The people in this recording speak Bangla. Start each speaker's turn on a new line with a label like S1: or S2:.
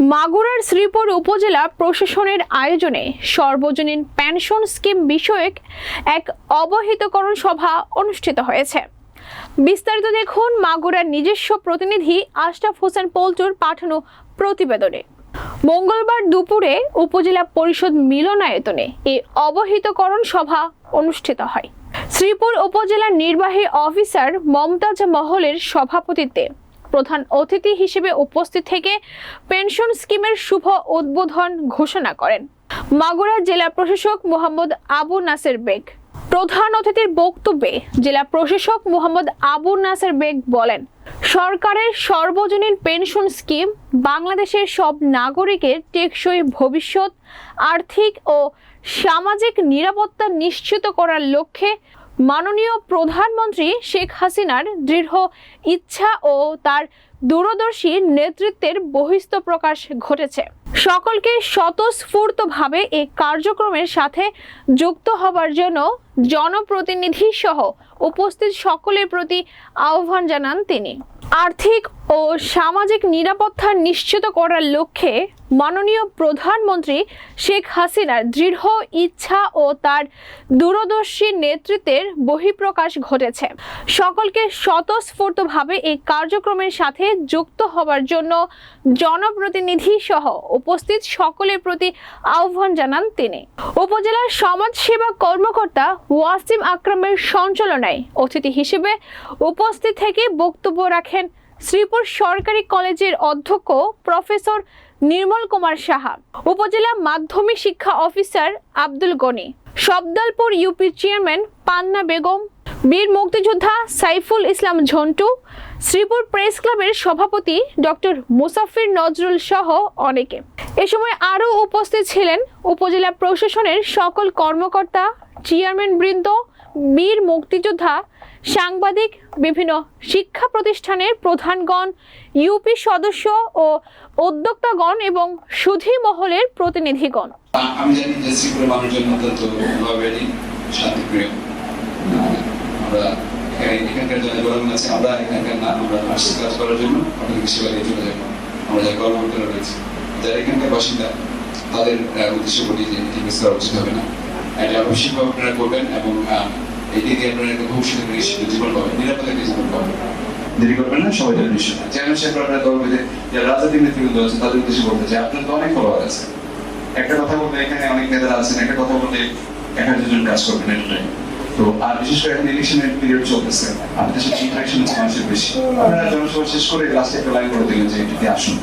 S1: মাগুরার শ্রীপুর উপজেলা প্রশাসনের আয়োজনে সর্বজনীন পেনশন স্কিম বিষয়ক এক অবহিতকরণ সভা অনুষ্ঠিত হয়েছে। বিস্তারিত দেখুন মাগুরার নিজস্ব প্রতিনিধি আশরাফ হোসেন পল্টুর পাঠানো প্রতিবেদনে। মঙ্গলবার দুপুরে উপজেলা পরিষদ মিলনায়তনে এই অবহিতকরণ সভা অনুষ্ঠিত হয়। শ্রীপুর উপজেলার নির্বাহী অফিসার মমতাজ মহলের সভাপতিত্বে প্রধান অতিথি হিসেবে উপস্থিত থেকে পেনশন স্কিমের শুভ উদ্বোধন ঘোষণা করেন। মাগুরা জেলা প্রশাসক মোহাম্মদ আবু নাসের বেগ। প্রধান অতিথির বক্তব্যে জেলা প্রশাসক মোহাম্মদ আবু নাসের বেগ বলেন, সরকারের সর্বজনীন পেনশন স্কিম বাংলাদেশের সব নাগরিকের টেকসই ভবিষ্যৎ, আর্থিক ও সামাজিক নিরাপত্তা নিশ্চিত করার লক্ষ্যে মাননীয় প্রধানমন্ত্রী শেখ হাসিনার দৃঢ় ইচ্ছা ও তার দূরদর্শী নেতৃত্বের বহিস্থ প্রকাশ ঘটেছে। সকলকে স্বতঃস্ফূর্তভাবে এই কার্যক্রমের সাথে যুক্ত হবার জন্য জনপ্রতিনিধি সহ উপস্থিত সকলের প্রতি আহ্বান জানান তিনি। আর্থিক ও সামাজিক নিরাপত্তা নিশ্চিত করার লক্ষ্যে মাননীয় প্রধানমন্ত্রী শেখ হাসিনার দৃঢ় ইচ্ছা ও তার দূরদর্শী নেতৃত্বের বহিঃপ্রকাশ ঘটেছে। সকলকে স্বতঃস্ফূর্তভাবে এই কার্যক্রমের সাথে যুক্ত হবার জন্য জনপ্রতিনিধি সহ উপস্থিত সকলের প্রতি আহ্বান জানান তিনি। উপজেলার সমাজসেবা কর্মকর্তা ওয়াসিম আকরামের সঞ্চালনায় অতিথি হিসেবে উপস্থিত থেকে বক্তব্য রাখেন শ্রীপুর সরকারি কলেজের অধ্যক্ষ প্রফেসর নির্মল কুমার সাহা, উপজেলা মাধ্যমিক শিক্ষা officer Abdul Gani Sabdalpur UP chairman Panna Begum, বীর মুক্তিযোদ্ধা সাইফুল ইসলাম ঝন্টু, শ্রীপুর প্রেস ক্লাবের সভাপতি ডক্টর মুসাফির নজরুল সহ অনেকে। এ সময় আরও উপস্থিত ছিলেন উপজেলা প্রশাসনের সকল কর্মকর্তা চেয়ারম্যান বৃন্দ বীর মুক্তিযোদ্ধা সাংবাদিক, বিভিন্ন শিক্ষা প্রতিষ্ঠানের প্রধানগণ, ইউপি সদস্য ও উদ্যোক্তাগণ এবং সুধী মহলের প্রতিনিধিগণ।
S2: আমি যে আমরা এখানকার জনগণ আছে, আমরা এখানকার না, আমরা কাজ করার জন্য আপনাদের সেবা দিয়ে চলে যাব। আমরা রয়েছে। যারা এখানকার বাসিন্দা, তাদের উদ্দেশ্য বলি যে এটি মিস করা উচিত হবে না। এটা অবশ্যইভাবে আপনারা করবেন এবং এটি দিয়ে আপনারা একটা ভবিষ্যতে নিশ্চিত জীবন পাবেন নিরাপদে একটা জীবন পাবেন। দেরি করবেন না সবাই যেন চেয়ারম্যান সাহেব আপনারা দল যারা রাজনৈতিক নেতৃবৃন্দ আছে তাদের উদ্দেশ্যে বলতে চাই আপনার তো অনেক ফলোয়ার আছে। একটা কথা বলতে এখানে অনেক নেতারা আছেন একটা কথা বলতে এক হাজার জন কাজ করবেন এটাই তো আর বিশেষ করে এখন ইলেকশনের পিরিয়ড চলতেছে আমাদের দেশে ইলেকশন মানুষের বেশি। আপনারা জনসভা শেষ করে লাস্টে একটা লাইন করে দিলেন যে এটিতে আসুন।